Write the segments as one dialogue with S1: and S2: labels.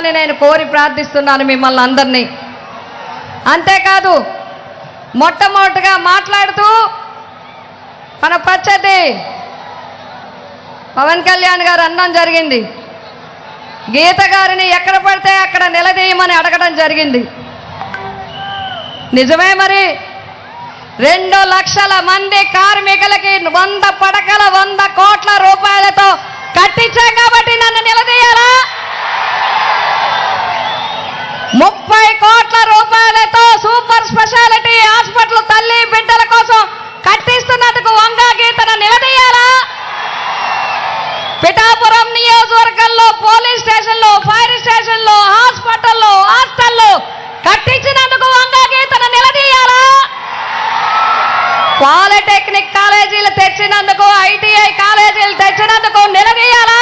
S1: అని నేను కోరి ప్రార్థిస్తున్నాను మిమ్మల్ని అందరినీ. అంతేకాదు మొట్టమొదటిగా మాట్లాడుతూ మన పచ్చటి పవన్ కళ్యాణ్ గారు అన్నం జరిగింది. గీత గారిని ఎక్కడ పడితే అక్కడ నిలదీయమని అడగడం జరిగింది. నిజమే మరి రెండు లక్షల మంది కార్మికులకి వంద పడకల వంద కోట్ల రూపాయలతో కట్టించాం కాబట్టి నన్ను నిలదీయాలా ముప్పై కోట్ల రూపాయలతో సూపర్ స్పెషాలిటీ హాస్పిటల్ తల్లి బిడ్డల కోసం కట్టిస్తున్నందుకు వంగా గీతను నిలదీయాలా పిఠాపురం నియోజకవర్గంలో పోలీస్ స్టేషన్లో ఫైర్ స్టేషన్లో హాస్పిటల్లో హాస్టల్లో కట్టించినందుకు వంగా గీతను నిలదీయాలా? పాలిటెక్నిక్ కాలేజీలు తెచ్చినందుకు ఐటీఐ కాలేజీలు తెచ్చినందుకు నిలదీయాలా?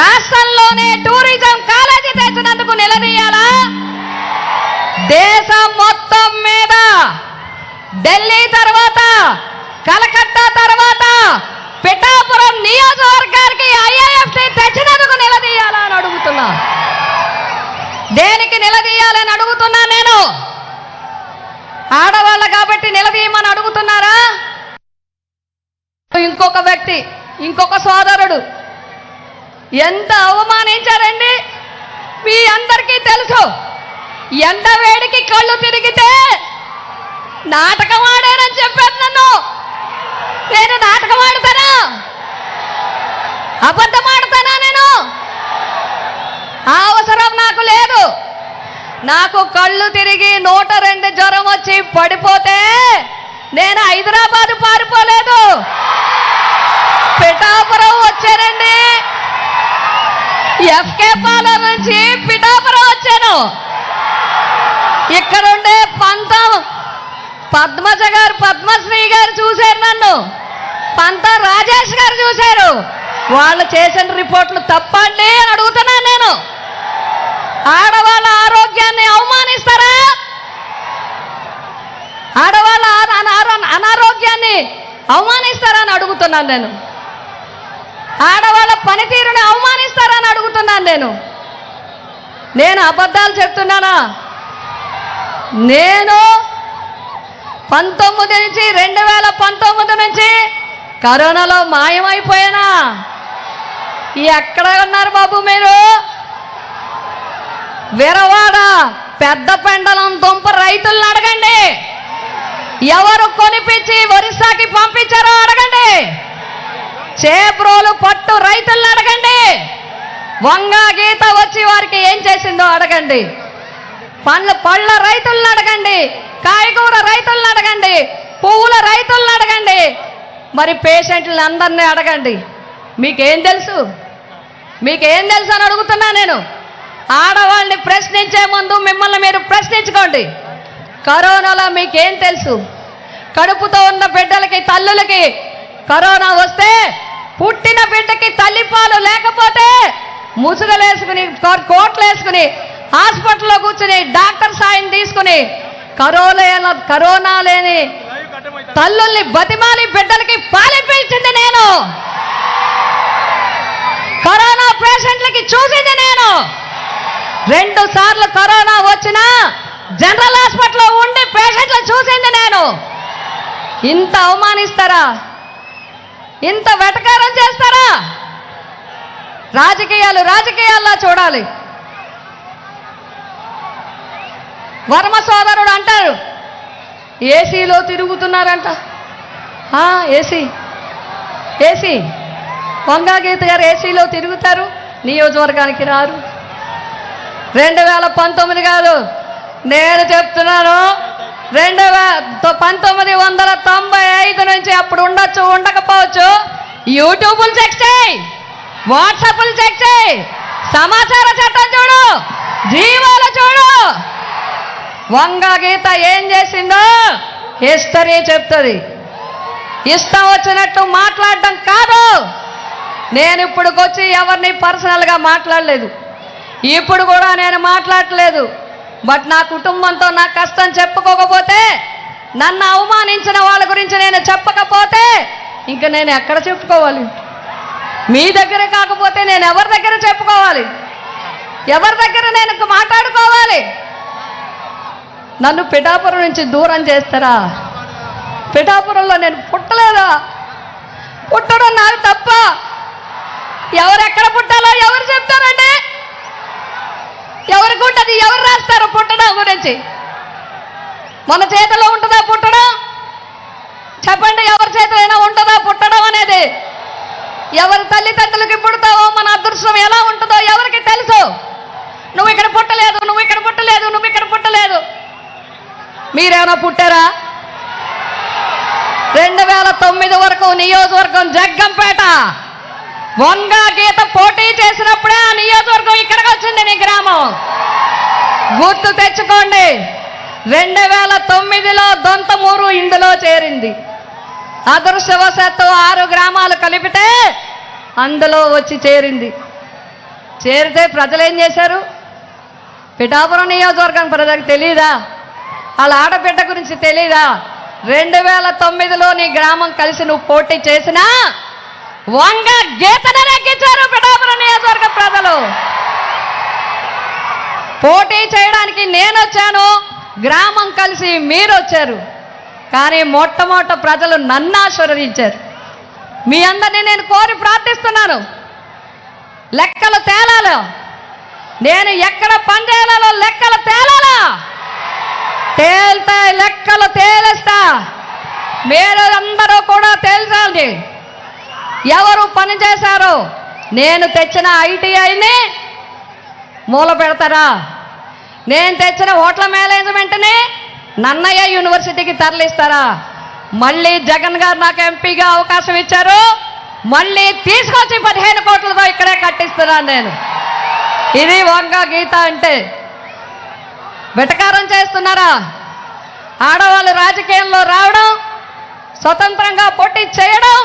S1: రాష్ట్రంలోనే టూరిజం కాలేజీ తెచ్చినందుకు నిలదీయాలా? దేశం మొత్తం మీద ఢిల్లీ తర్వాత కలకత్తా తర్వాత పిఠాపురం నియోజకవర్గానికి ఐఐఎఫ్సి తెచ్చినందుకు నిలదీయాలని అడుగుతున్నా. దేనికి నిలదీయాలని అడుగుతున్నా నేను? ఆడవాళ్ళ కాబట్టి నిలదీయమని అడుగుతున్నారా? ఇంకొక వ్యక్తి ఇంకొక సోదరుడు ఎంత అవమానించారండి? మీ అందరికీ తెలుసు. ఎండ వేడికి కళ్ళు తిరిగితే నాటకం ఆడానని చెప్పారు నన్ను నేను నాటకం ఆడతానా అబద్ధం ఆడతానా నేను? ఆ అవసరం నాకు లేదు. నాకు కళ్ళు తిరిగి నూట రెండు జ్వరం వచ్చి పడిపోతే నేను హైదరాబాద్ పారిపోలేదు. పిఠాపురం వచ్చానండి. ఎఫ్కే పాలెం నుంచి పిఠాపురం వచ్చాను. ఇక్కడుండే పంతం పద్మజ గారు పద్మశ్రీ గారు చూశారు నన్ను. పంత రాజేష్ గారు చూశారు. వాళ్ళు చేసిన రిపోర్ట్లు తప్పండి అని అడుగుతున్నాను నేను. ఆడవాళ్ళ ఆరోగ్యాన్ని అవమానిస్తారా? ఆడవాళ్ళ అనారోగ్యాన్ని అవమానిస్తారా అని అడుగుతున్నాను నేను. ఆడవాళ్ళ పనితీరుని అవమానిస్తారని అడుగుతున్నాను నేను. నేను అబద్ధాలు చెప్తున్నానా? నేను పంతొమ్మిది నుంచి రెండు వేల పంతొమ్మిది నుంచి కరోనాలో మాయమైపోయానా? ఎక్కడ ఉన్నారు బాబు మీరు. విరవాడ పెద్ద పెండలం దుంప రైతులను అడగండి. ఎవరు కొనిపించి ఒరిస్సాకి పంపించారో అడగండి. చేబ్రోలు పట్టు రైతులను అడగండి. వంగ గీత వచ్చి వారికి ఏం చేసిందో అడగండి. పండ్ల పళ్ళ రైతులను అడగండి. కాయగూర రైతులను అడగండి. పువ్వుల రైతులను అడగండి. మరి పేషెంట్లను అందరినీ అడగండి. మీకేం తెలుసు? మీకేం తెలుసు అని అడుగుతున్నా నేను. ఆడవాళ్ళని ప్రశ్నించే ముందు మిమ్మల్ని మీరు ప్రశ్నించుకోండి. కరోనాలో మీకేం తెలుసు? కడుపుతో ఉన్న బిడ్డలకి తల్లులకి కరోనా వస్తే పుట్టిన బిడ్డకి తల్లిపాలు లేకపోతే ముసుగలేసుకుని కో- కోట్లు వేసుకుని హాస్పిటల్లో కూర్చుని డాక్టర్ సాయం తీసుకుని కరోనా కరోనా లేని తల్లుల్ని బతిమాలి బిడ్డలకి పాలిపించింది నేను కరోనా పేషెంట్లకి చూసింది నేను రెండు సార్లు కరోనా వచ్చినా జనరల్ హాస్పిటల్లో ఉండి పేషెంట్లు చూసింది నేను. ఇంత అవమానిస్తారా? ఇంత వెటకారం చేస్తారా? రాజకీయాలు రాజకీయాల్లో చూడాలి. వర్మ సోదరుడు అంటారు ఏసీలో తిరుగుతున్నారంట. AC AC. వంగా గీత గారు ఏసీలో తిరుగుతారు నియోజకవర్గానికి రారు. రెండు వేల పంతొమ్మిది కాదు. నేను చెప్తున్నాను రెండు వేల పంతొమ్మిది వందల తొంభై ఐదు నుంచి అప్పుడు ఉండొచ్చు ఉండకపోవచ్చు. యూట్యూబ్లు చెక్ చేయి వాట్సాప్లు చెక్ చేయి సమాచార చట్టం చూడు జీవాలు చూడు. వంగ గీత ఏం చేసిందో హిస్టరీ చెప్తుంది. ఇష్టం వచ్చినట్టు మాట్లాడడం కాదు. నేను ఇప్పుడుకొచ్చి ఎవరిని పర్సనల్గా మాట్లాడలేదు. ఇప్పుడు కూడా నేను మాట్లాడట్లేదు. బట్ నా కుటుంబంతో నా కష్టం చెప్పుకోకపోతే నన్ను అవమానించిన వాళ్ళ గురించి నేను చెప్పకపోతే ఇంక నేను ఎక్కడ చెప్పుకోవాలి? మీ దగ్గర కాకపోతే నేను ఎవరి దగ్గర చెప్పుకోవాలి? ఎవరి దగ్గర నేను మాట్లాడుకోవాలి? నన్ను పిఠాపురం నుంచి దూరం చేస్తారా? పిఠాపురంలో నేను పుట్టలేదా? పుట్టడం నాకు తప్ప. ఎవరు ఎక్కడ పుట్టాలో ఎవరు చెప్తారండి? ఎవరికి అది ఎవరు రాస్తారు పుట్టడం గురించి మన చేతిలో ఉంటుందా పుట్టడం? చెప్పండి ఎవరి చేతిలో ఉంటుందా పుట్టడం అనేది? ఎవరి తల్లిదండ్రులకి పుడతావో మన అదృష్టం ఎలా ఉంటుందో ఎవరికి తెలుసు? నువ్వు ఇక్కడ పుట్టలేదు నువ్వు ఇక్కడ పుట్టలేదు నువ్వు ఇక్కడ పుట్టలేదు. మీరేమైనా పుట్టారా? రెండు వేల తొమ్మిది వరకు నియోజకవర్గం జగ్గంపేట. వంగా గీత పోటీ చేసినప్పుడే ఆ నియోజకవర్గం ఇక్కడికి వచ్చింది. నీ గుర్తు తెచ్చుకోండి. రెండు వేల తొమ్మిదిలో దొంతమూరు ఇందులో చేరింది. అదృష్టవశాత్తు ఆరు గ్రామాలు కలిపితే అందులో వచ్చి చేరింది. చేరితే ప్రజలు ఏం చేశారు? పిఠాపురం నియోజకవర్గం ప్రజలకు తెలియదా వాళ్ళ ఆడబిడ్డ గురించి తెలీదా? రెండు వేల తొమ్మిదిలో నీ గ్రామం కలిసి నువ్వు పోటీ చేసినా వంగ గీతను నెగ్గించారు పిఠాపురం పోటీ చేయడానికి నేను వచ్చాను గ్రామం కలిసి మీరు వచ్చారు కానీ మొట్టమొదట ప్రజలు నన్ను ఆశీర్వదించారు. మీ అందరినీ నేను కోరి ప్రార్థిస్తున్నాను. లెక్కలు తేలాలో? నేను ఎక్కడ పనిచేయాలో లెక్కలు తేలాలా? తేల్తాయి లెక్కలు తేలేస్తా. మీరు అందరూ కూడా తేల్చాలి. ఎవరు పని చేశారు? నేను తెచ్చిన ఐటీఐని మూల పెడతారా? నేను తెచ్చిన హోటల్ మేనేజ్మెంట్ని నన్నయ్య యూనివర్సిటీకి తరలిస్తారా? మళ్ళీ జగన్ గారు నాకు ఎంపీగా అవకాశం ఇచ్చారు. మళ్ళీ తీసుకొచ్చి పదిహేను కోట్లతో ఇక్కడే కట్టిస్తున్నాను నేను. ఇది వంగ గీత అంటే. వెటకారం చేస్తున్నారా? ఆడవాళ్ళు రాజకీయంలో రావడం స్వతంత్రంగా పోటీ చేయడం.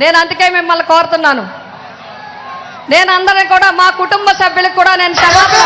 S1: నేను అందుకే మిమ్మల్ని కోరుతున్నాను. నేను అందరినీ కూడా మా కుటుంబ సభ్యులకు కూడా నేను క్షమాపణ